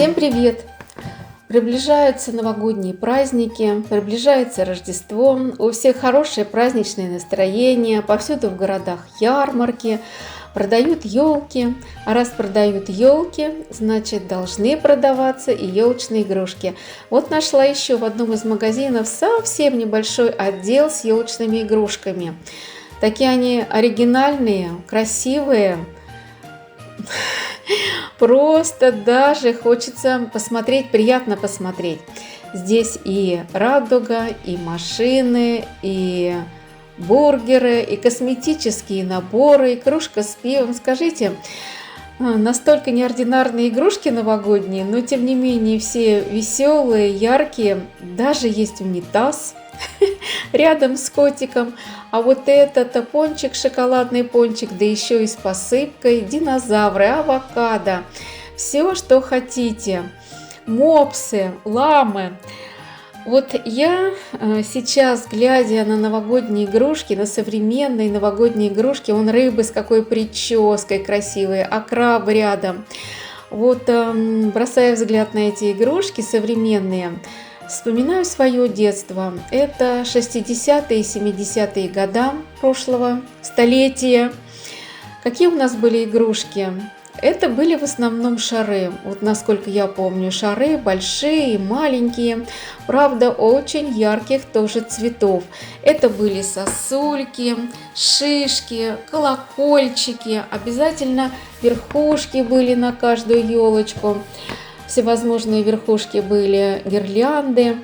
Всем привет! Приближаются новогодние праздники, приближается Рождество, у всех хорошее праздничное настроение, повсюду в городах ярмарки, продают елки, а раз продают елки, значит должны продаваться и елочные игрушки. Вот нашла еще в одном из магазинов совсем небольшой отдел с елочными игрушками. Такие они оригинальные, красивые, Просто даже хочется посмотреть, приятно посмотреть. Здесь и радуга, и машины, и бургеры, и косметические наборы, и кружка с пивом. Скажите, а, настолько неординарные игрушки новогодние, но тем не менее все веселые, яркие. Даже есть унитаз рядом с котиком. А вот это пончик, шоколадный пончик, да еще и с посыпкой, динозавры, авокадо, все, что хотите. Мопсы, ламы. Вот я э, сейчас, глядя на новогодние игрушки, на современные новогодние игрушки, он рыбы с какой прической красивой, а краб рядом. Вот эм, бросая взгляд на эти игрушки современные, Вспоминаю свое детство. Это 60-е и 70-е года прошлого столетия. Какие у нас были игрушки? Это были в основном шары. Вот насколько я помню, шары большие, маленькие, правда, очень ярких тоже цветов. Это были сосульки, шишки, колокольчики, обязательно верхушки были на каждую елочку всевозможные верхушки были, гирлянды.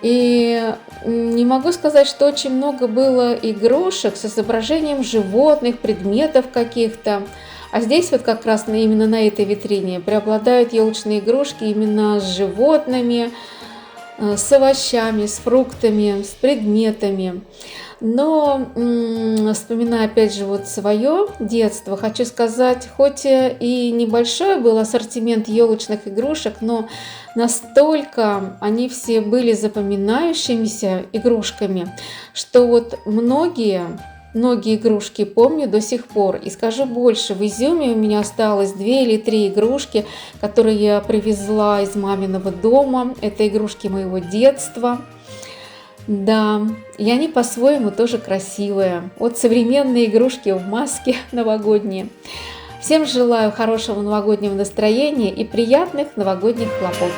И не могу сказать, что очень много было игрушек с изображением животных, предметов каких-то. А здесь вот как раз именно на этой витрине преобладают елочные игрушки именно с животными, с овощами, с фруктами, с предметами. Но вспоминая опять же вот свое детство, хочу сказать, хоть и небольшой был ассортимент елочных игрушек, но настолько они все были запоминающимися игрушками, что вот многие Многие игрушки помню до сих пор. И скажу больше, в Изюме у меня осталось две или три игрушки, которые я привезла из маминого дома. Это игрушки моего детства. Да, и они по-своему тоже красивые. Вот современные игрушки в маске новогодние. Всем желаю хорошего новогоднего настроения и приятных новогодних хлопот.